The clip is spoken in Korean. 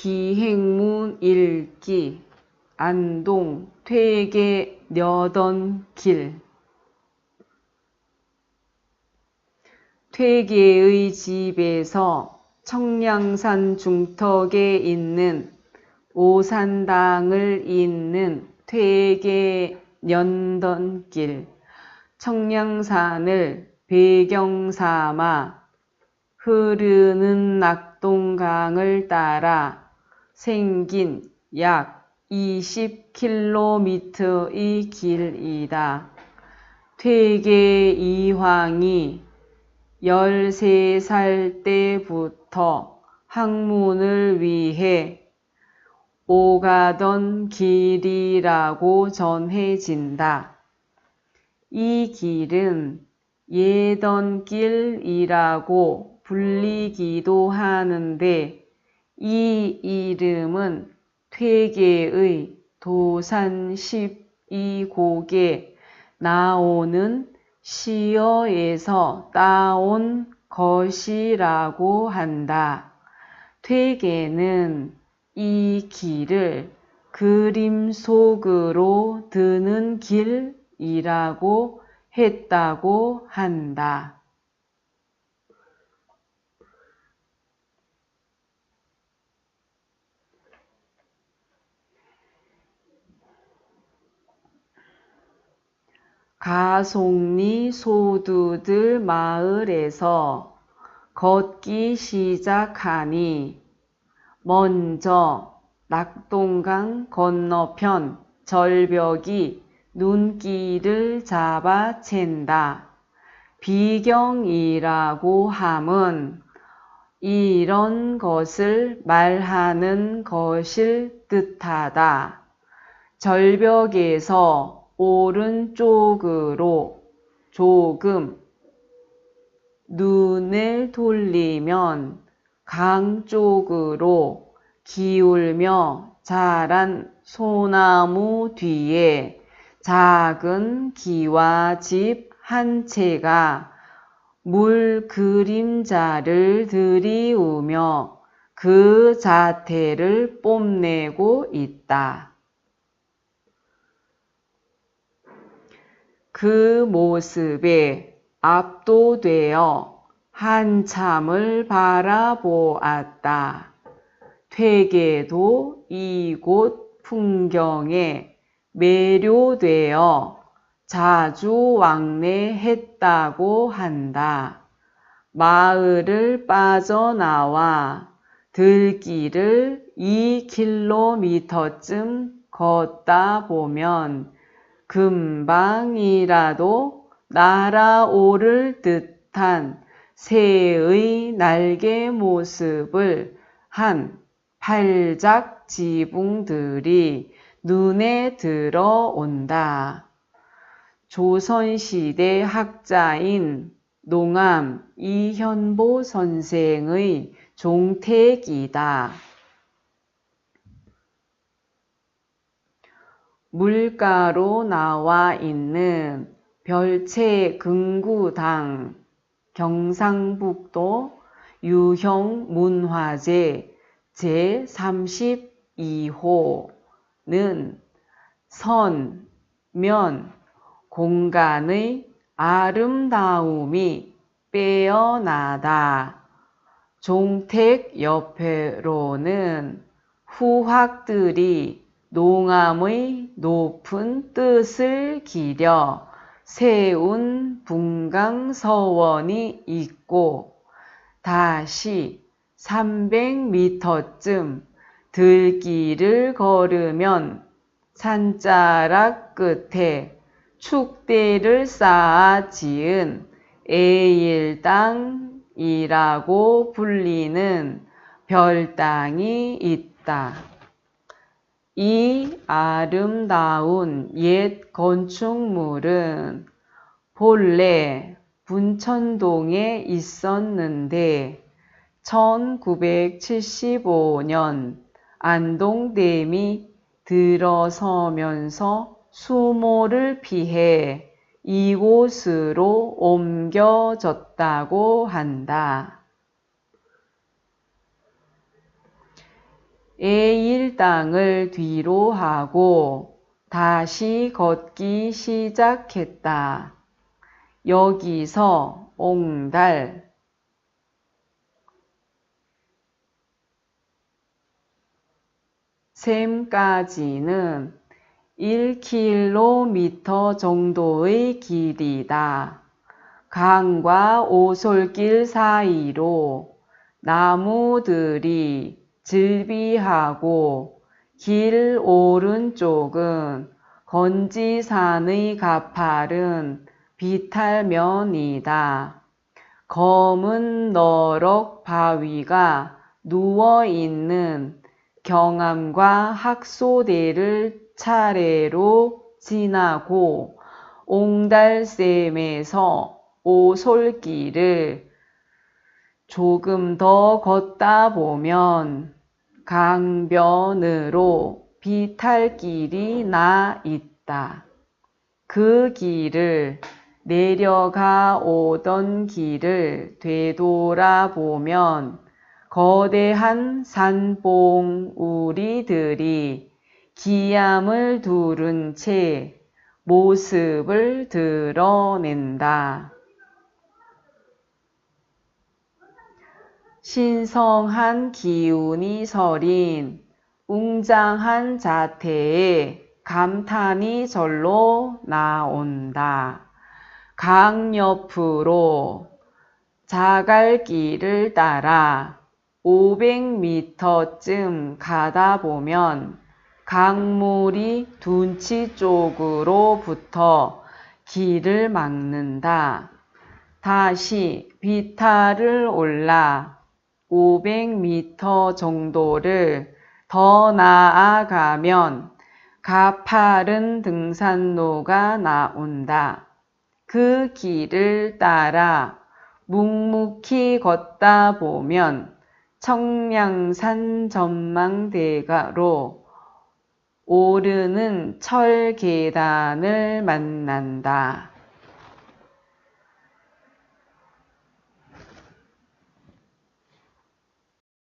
기행문 읽기 안동 퇴계 여던 길. 퇴계의 집에서 청량산 중턱에 있는 오산당을 잇는 퇴계 연던길. 청량산을 배경 삼아 흐르는 낙동강을 따라 생긴 약 20km의 길이다. 퇴계 이황이 13살 때부터 학문을 위해 오가던 길이라고 전해진다. 이 길은 예던 길이라고 불리기도 하는데 이 이름은 퇴계의 도산 12곡에 나오는 시어에서 따온 것이라고 한다. 퇴계는 이 길을 그림 속으로 드는 길이라고 했다고 한다. 가송리 소두들 마을에서 걷기 시작하니 먼저 낙동강 건너편 절벽이 눈길을 잡아챈다. 비경이라고 함은 이런 것을 말하는 것일 듯하다. 절벽에서 오른쪽으로 조금 눈을 돌리면 강 쪽으로 기울며 자란 소나무 뒤에 작은 기와 집 한 채가 물 그림자를 들이우며 그 자태를 뽐내고 있다. 그 모습에 압도되어 한참을 바라보았다. 되게도 이곳 풍경에 매료되어 자주 왕래했다고 한다. 마을을 빠져나와 들길을 2km쯤 걷다 보면 금방이라도 날아오를 듯한 새의 날개 모습을 한 팔작 지붕들이 눈에 들어온다. 조선시대 학자인 농암 이현보 선생의 종택이다. 물가로 나와 있는 별채 금구당 경상북도 유형 문화재 제32호는 선, 면, 공간의 아름다움이 빼어나다. 종택 옆에로는 후학들이 농암의 높은 뜻을 기려 세운 분강서원이 있고 다시 300m쯤 들길을 걸으면 산자락 끝에 축대를 쌓아 지은 에일당이라고 불리는 별당이 있다. 이 아름다운 옛 건축물은 본래 분천동에 있었는데 1975년 안동댐이 들어서면서 수모를 피해 이곳으로 옮겨졌다고 한다. A일 땅을 뒤로 하고 다시 걷기 시작했다. 여기서 옹달 샘까지는 1km 정도의 길이다. 강과 오솔길 사이로 나무들이 즐비하고 길 오른쪽은 건지산의 가파른 비탈면이다. 검은 너럭 바위가 누워 있는 경암과 학소대를 차례로 지나고 옹달샘에서 오솔길을 조금 더 걷다 보면 강변으로 비탈길이 나 있다. 그 길을 내려가 오던 길을 되돌아보면 거대한 산봉우리들이 기암을 두른 채 모습을 드러낸다. 신성한 기운이 서린 웅장한 자태에 감탄이 절로 나온다. 강 옆으로 자갈길을 따라 500m쯤 가다 보면 강물이 둔치 쪽으로 부터 길을 막는다. 다시 비탈을 올라 500m 정도를 더 나아가면 가파른 등산로가 나온다. 그 길을 따라 묵묵히 걷다 보면 청량산 전망대가로 오르는 철 계단을 만난다.